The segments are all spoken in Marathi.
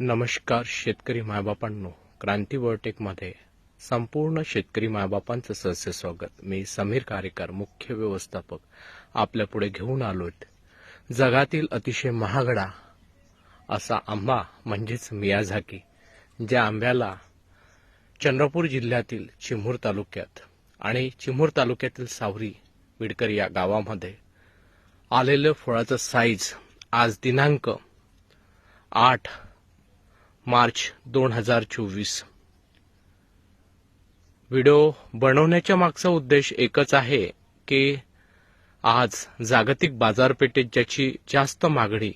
नमस्कार शेतकरी मायबापांनो. क्रांती मध्ये संपूर्ण शेतकरी मायबापांचं सहस्य स्वागत. मी समीर कारेकर मुख्य व्यवस्थापक आपल्या पुढे घेऊन आलोत जगातील अतिशय महागडा असा आंबा म्हणजेच मियाझाकी ज्या आंब्याला चंद्रपूर जिल्ह्यातील चिमूर तालुक्यात आणि चिमूर तालुक्यातील सावरी विडकर या गावामध्ये आलेलं फळाचं साईज आज दिनांक आठ मार्च दोन हजार चोवीस. व्हिडिओ बनवण्याच्या मागचा उद्देश एकच आहे की आज जागतिक बाजारपेठेत ज्याची जास्त मागणी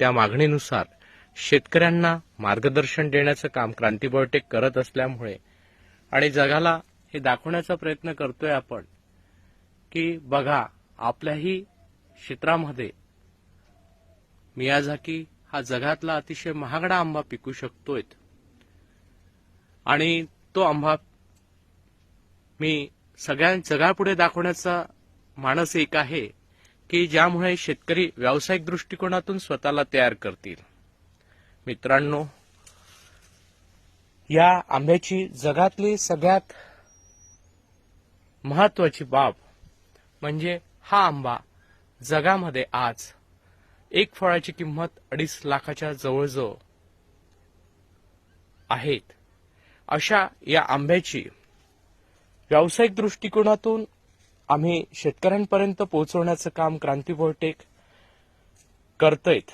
त्या मागणीनुसार शेतकऱ्यांना मार्गदर्शन देण्याचं काम क्रांती बायोटेक करत असल्यामुळे आणि जगाला हे दाखवण्याचा प्रयत्न करतोय आपण की बघा आपल्याही क्षेत्रामध्ये मियाझाकी हा जगातला अतिशय महागडा आंबा पिकू शकतोय आणि तो आंबा मी सगळ्या जगापुढे दाखवण्याचा मानस एक आहे की ज्यामुळे शेतकरी व्यावसायिक दृष्टिकोनातून स्वतःला तयार करतील. मित्रांनो या आंब्याची जगातली सगळ्यात महत्वाची बाब म्हणजे हा आंबा जगामध्ये आज एक फळाची किंमत अडीच लाखाच्या जवळजवळ आहेत. अशा या आंब्याची व्यावसायिक दृष्टिकोनातून आम्ही शेतकऱ्यांपर्यंत पोहोचवण्याचं काम क्रांती बोर्टेक करतयत.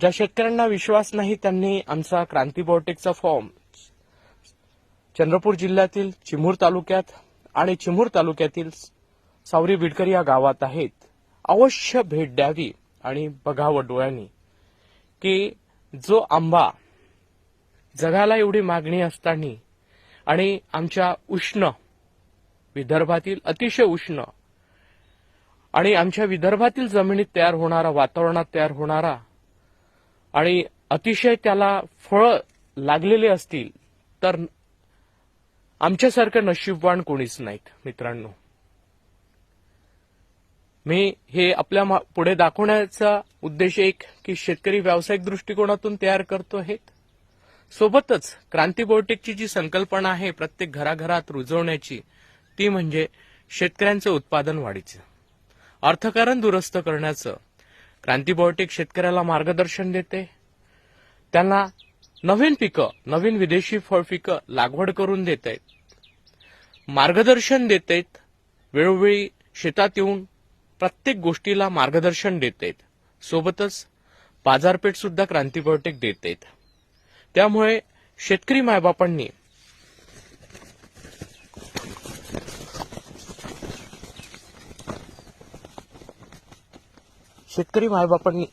ज्या शेतकऱ्यांना विश्वास नाही त्यांनी आमचा क्रांती बॉटेकचा फॉर्म चंद्रपूर जिल्ह्यातील चिमूर तालुक्यात आणि चिमूर तालुक्यातील सावरी बिडकर या गावात आहेत. अवश्य भेट द्यावी. आणि बघावं डोळ्यांनी की जो आंबा जगाला एवढी मागणी असताना आणि आमच्या उष्ण विदर्भातील अतिशय उष्ण आणि आमच्या विदर्भातील जमिनीत तयार होणारा वातावरणात तयार होणारा आणि अतिशय त्याला फळं लागलेले असतील तर आमच्यासारखं नशीबवान कोणीच नाहीत मित्रांनो. मी हे आपल्या मा- पुढे दाखवण्याचा उद्देश एक की शेतकरी व्यावसायिक दृष्टिकोनातून तयार करतो आहेत सोबतच क्रांती बायोटेकची जी संकल्पना आहे प्रत्येक घराघरात रुजवण्याची ती म्हणजे शेतकऱ्यांचं उत्पादन वाढीचं. अर्थकारण दुरुस्त करण्याचं. क्रांती बायोटेक शेतकऱ्याला मार्गदर्शन देते. त्यांना नवीन पिकं नवीन विदेशी फळ पिकं लागवड करून देत आहेत मार्गदर्शन देत आहेत वेळोवेळी शेतात येऊन प्रत्येक गोष्टीला मार्गदर्शन देत आहेत सोबतच बाजारपेठ सुद्धा क्रांतीपर्यटक देत आहेत त्यामुळे शेतकरी मायबापांनी शेतकरी मायबापांनी